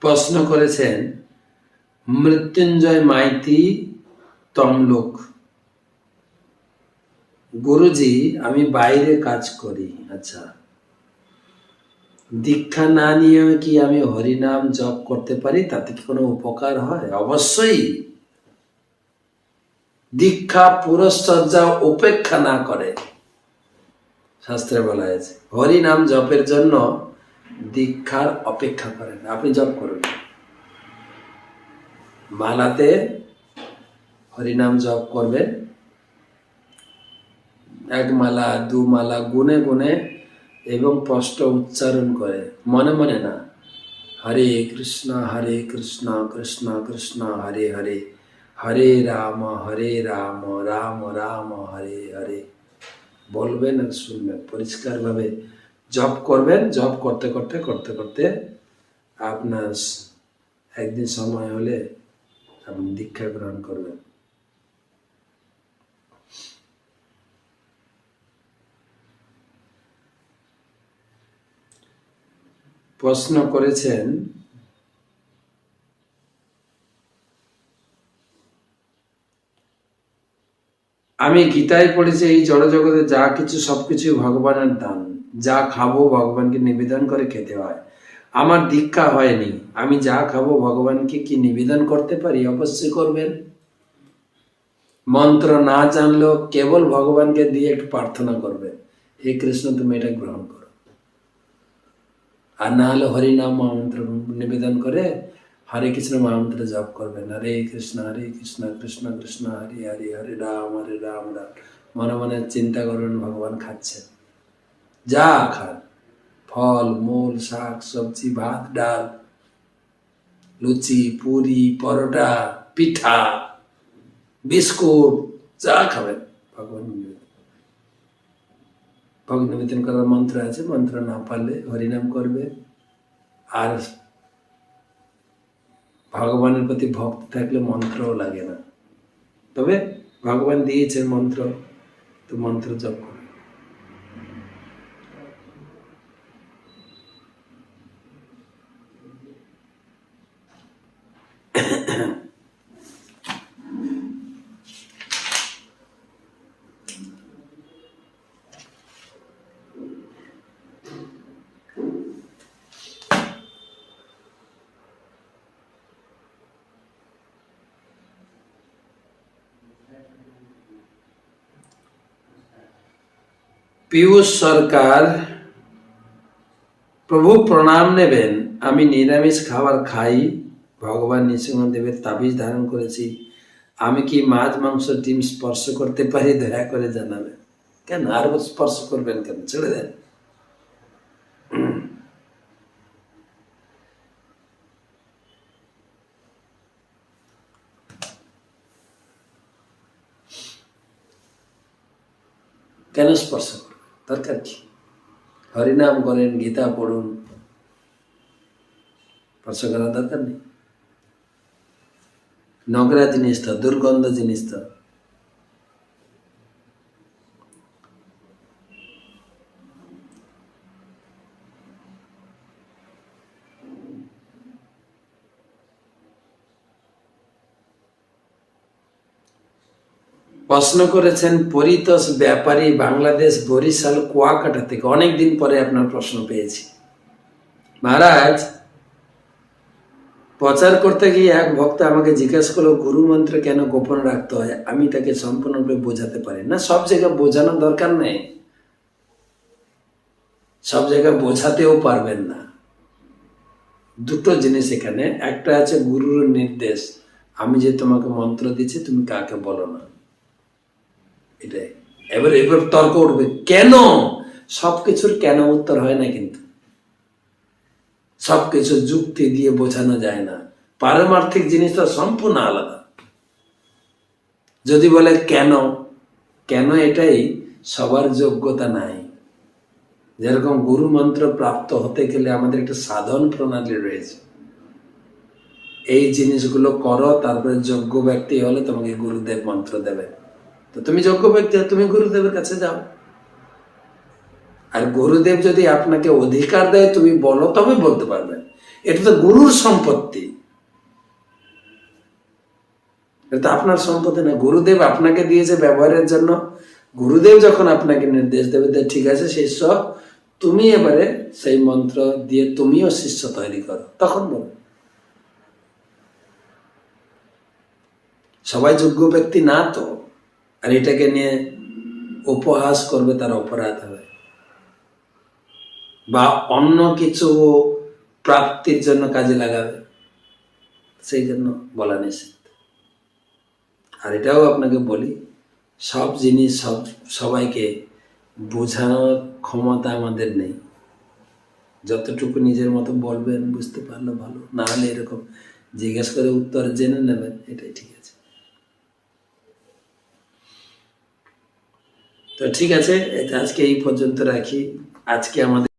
প্রশ্ন করেছেন, মৃত্যুঞ্জয় মাইতি তমলুক। গুরুজি, আমি বাইরে কাজ করি। আচ্ছা। দীক্ষা না নিয়ে কি আমি হরিনাম জপ করতে পারি? তাতে কি কোনো উপকার হয়? অবশ্যই। দীক্ষা পুরস্চর্যা উপেক্ষা না করে। শাস্ত্রে বলা হয়েছে, হরিনাম জপের জন্য দীক্ষার অপেক্ষা করেন। আপনি জপ করুন। মালাতে হরিনাম জপ করবেন। এক মালা, দু মালা, গুনে গুনে এবং স্পষ্ট উচ্চারণ করে। মনে মনে না, হরে কৃষ্ণ হরে কৃষ্ণ কৃষ্ণ কৃষ্ণ, হরে হরে। হরে রাম হরে রাম রাম রাম, হরে হরে। বলবেন আর শুনবেন। পরিষ্কারভাবে জব করবেন, জব করতে করতে করতে করতে আপনার একদিন সময় হলে আপনি দীক্ষা গ্রহণ করবেন। প্রশ্ন করেছেন, আমি গীতায় পড়েছি, এই জড়জগতে যা কিছু সবকিছু ভগবানের দান। যা খাব ভগবানকে নিবেদন করে খেতে হয়। আমার দীক্ষা হয়নি। আমি যা খাব ভগবানকে কি নিবেদন করতে পারি? অবশ্যই করবেন। মন্ত্র না জানলেও কেবল ভগবানকে দিয়ে একটু প্রার্থনা করবে হে কৃষ্ণ, তুমি এটা গ্রহণ করো। আর না হলে হরিনাম মহামন্ত্র নিবেদন করে হরে কৃষ্ণ মহামন্ত্র জপ করবেন। হরে কৃষ্ণ হরে কৃষ্ণ কৃষ্ণ কৃষ্ণ, হরে হরে হরে, রাম হরে, রাম রাম। মনে মনে চিন্তা করবেন ভগবান খাচ্ছেন যা খান ফল, মূল, শাক, সবজি, ভাত, ডাল, লুচি, পুরি, পরোটা, পিঠা, বিস্কুট, যা খাবেন ভগবান ভগবান নিবেদন করার মন্ত্র আছে, মন্ত্র না পারলে হরিনাম করবে। আর ভগবানের প্রতি ভক্তি থাকলে মন্ত্রও লাগে না। তবে ভগবান দিয়েছেন মন্ত্র, তো মন্ত্র জপ করবে। পীয়ূষ সরকার প্রভু প্রণাম নেবেন। আমি নিরামিষ খাবার খাই। ভগবান নৃসিংহদেবের তাবিজ ধারণ করেছি। আমি কি মাছ, মাংস, ডিম স্পর্শ করতে পারি? দয়া করে জানাবেন। কেন? আর স্পর্শ করবেন কেন? ছেড়ে দেন। কেন স্পর্শ করবেন? দরকার কি? হরিনাম করেন, গীতা পড়ুন। স্পর্শ করার দরকার নেই। নোংরা জিনিস তো, দুর্গন্ধ জিনিস প্রশ্ন করেছেন পরিতোষ ব্যাপারী বাংলাদেশ বরিশাল কুয়াকাটা থেকে। অনেকদিন পরে আপনার প্রশ্ন পেয়েছি। মহারাজ, প্রচার করতে গিয়ে এক ভক্ত আমাকে জিজ্ঞেস করল, গুরু মন্ত্র কেন গোপন রাখতে হয়? আমি তাকে সম্পূর্ণরূপে বোঝাতে পারি না। সব জায়গায় বোঝানোর দরকার নেই। সব জায়গায় বোঝাতেও পারবেন না। দুটো জিনিস এখানে। একটা আছে গুরুর নির্দেশ। আমি যে তোমাকে মন্ত্র দিচ্ছি, তুমি কাকে বলো না? এটাই এবার এবার তর্ক উঠবে। কেন? সবকিছুর কেন উত্তর হয় না কিন্তু। সবকিছু যুক্তি দিয়ে বোঝানো যায় না। পারমার্থিক জিনিসটা সম্পূর্ণ আলাদা। যদি বলে কেন কেন এটাই সবার যোগ্যতা নাই। যেরকম গুরু মন্ত্র প্রাপ্ত হতে গেলে আমাদের একটা সাধন প্রণালী রয়েছে। এই জিনিসগুলো করো, তারপরে যোগ্য ব্যক্তি হলে তোমাকে গুরুদেব মন্ত্র দেবে তো তুমি যোগ্য ব্যক্তি তুমি গুরুদেবের কাছে যাও। আর গুরুদেব যদি আপনাকে অধিকার দেয়, তুমি বলো তবে বলতে পারবেন এটা তো গুরুর সম্পত্তি। এটা আপনার সম্পত্তি না। গুরুদেব আপনাকে দিয়েছে ব্যবহারের জন্য। গুরুদেব যখন আপনাকে নির্দেশ দেবে যে ঠিক আছে, শিষ্য, তুমি এবারে সেই মন্ত্র দিয়ে তুমিও শিষ্য তৈরি করো। তখন বলো। সবাই যোগ্য ব্যক্তি না তো। আর এটাকে নিয়ে উপহাস করবে তার অপরাধ হবে। বা অন্য কিছু প্রাপ্তির জন্য কাজে লাগাবে, সেই জন্য বলা নিষেধ আর এটাও আপনাকে বলি, সব জিনিস, সব, সবাইকে বোঝানোর ক্ষমতা আমাদের নেই। যতটুকু নিজের মতো বলবেন, বুঝতে পারলে ভালো। না হলে এরকম জিজ্ঞেস করে উত্তর জেনে নেবেন, এটাই ঠিক আছে। তো ঠিক আছে আজকে এই পর্যন্ত রাখি। আজকে আমাদের